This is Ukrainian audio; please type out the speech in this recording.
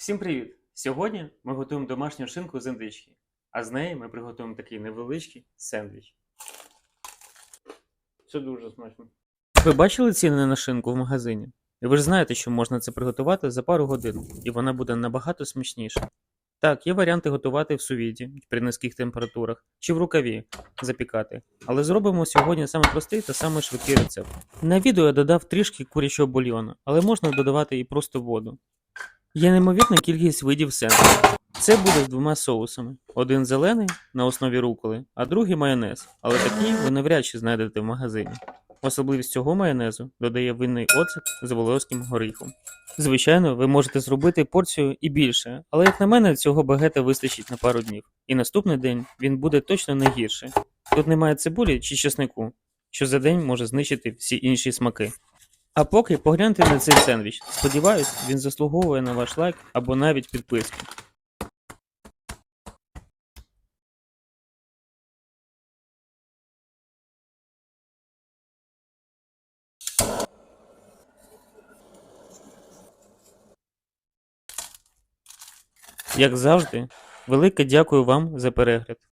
Всім привіт! Сьогодні ми готуємо домашню шинку з індички, а з неї ми приготуємо такий невеличкий сендвіч. Це дуже смачно. Ви бачили ціни на шинку в магазині? І ви ж знаєте, що можна це приготувати за пару годин, і вона буде набагато смачніша. Так, є варіанти готувати в сувіді при низьких температурах чи в рукаві запікати, але зробимо сьогодні саме простий та саме швидкий рецепт. На відео я додав трішки курячого бульйону, але можна додавати і просто воду. Є неймовірна кількість видів сендвічів. Це буде з двома соусами: один зелений на основі руколи, а другий майонез. Але такий ви навряд чи знайдете в магазині. Особливість цього майонезу додає винний оцет з волоським горіхом. Звичайно, ви можете зробити порцію і більше, але як на мене, цього багета вистачить на пару днів, і наступний день він буде точно не гірший. Тут немає цибулі чи чеснику, що за день може знищити всі інші смаки. А поки погляньте на цей сендвіч. Сподіваюсь, він заслуговує на ваш лайк або навіть підписку. Як завжди, велике дякую вам за перегляд.